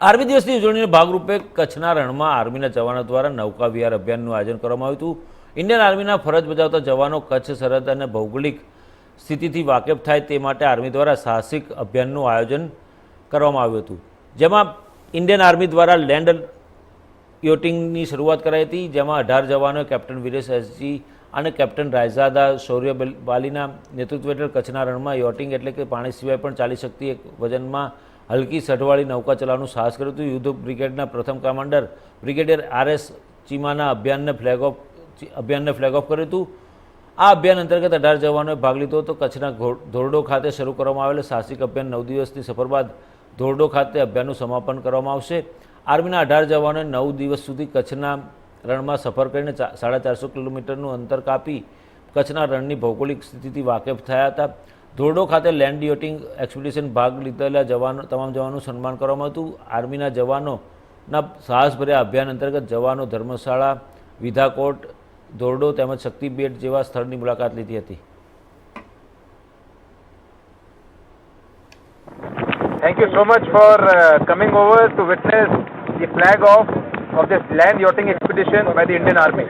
Army દિવસની ઉજવણીના ભાગરૂપે કચ્છના રણમાં આર્મીના જવાનો દ્વારા નૌકા વિહાર અભિયાનનું આયોજન કરવામાં આવ્યું હતું. ઇન્ડિયન આર્મીના ફરજ બજાવતા જવાનો કચ્છ સરહદ અને ભૌગોલિક સ્થિતિથી વાકેફ થાય તે માટે આર્મી દ્વારા સાહસિક અભિયાનનું આયોજન કરવામાં આવ્યું હતું. જેમાં ઇન્ડિયન આર્મી દ્વારા લેન્ડ યોટિંગની શરૂઆત કરાઈ હતી, જેમાં અઢાર જવાનો કેપ્ટન વિરેશ એસજી અને કેપ્ટન રાયઝાદા શૌર્ય બાલીના નેતૃત્વ હેઠળ કચ્છના રણમાં યોટિંગ એટલે કે પાણી સિવાય પણ ચાલી શકતી એક વજનમાં હલકી સઢવાળી નૌકા ચલાવવાનું સાહસ કર્યું હતું. યુદ્ધ બ્રિગેડના પ્રથમ કમાન્ડર બ્રિગેડિયર આર એસ ચીમાના અભિયાનને ફ્લેગ ઓફ અભિયાનને ફ્લેગ ઓફ કર્યું હતું. આ અભિયાન અંતર્ગત અઢાર જવાનોએ ભાગ લીધો હતો. કચ્છના ધોરડો ખાતે શરૂ કરવામાં આવેલ સાહસિક અભિયાન નવ દિવસની સફર બાદ ધોરડો ખાતે અભિયાનનું સમાપન કરવામાં આવશે. આર્મીના અઢાર જવાનોએ નવ દિવસ સુધી કચ્છના રણમાં સફર કરીને સાડા ચારસો કિલોમીટરનું અંતર કાપી કચ્છના રણની ભૌગોલિક સ્થિતિથી વાકેફ થયા હતા. ધોરડો ખાતે લેન્ડ યોટિંગ એક્સપિડિશન ભાગ લીધેલા જવાનો તમામ જવાનોનું સન્માન કરવામાં હતું આર્મીના જવાનોના સાહસભર્યા અભિયાન અંતર્ગત જવાનો ધર્મશાળા વિધાકોટ ધોરડો તેમજ શક્તિબેટ જેવા સ્થળની મુલાકાત લીધી હતી you so much for uh, coming over to witness the flag off of this land yachting expedition by the Indian Army.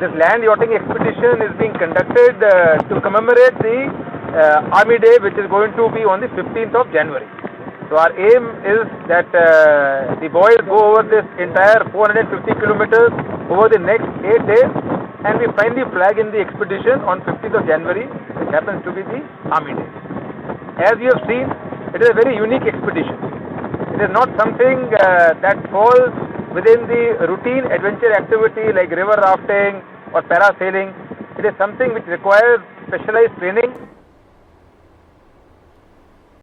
This land yachting expedition is being conducted uh, to commemorate uh, Army Day, which is going to be on the 15th of January. So our aim is that uh, the boys go over this entire 450 kilometers over the next eight days, and we finally flag in the expedition on 15th of January, which happens to be the Army Day. As you have seen, it is a very unique expedition. It is not something uh, that falls within the routine adventure activity like river rafting or parasailing. It is something which requires specialized training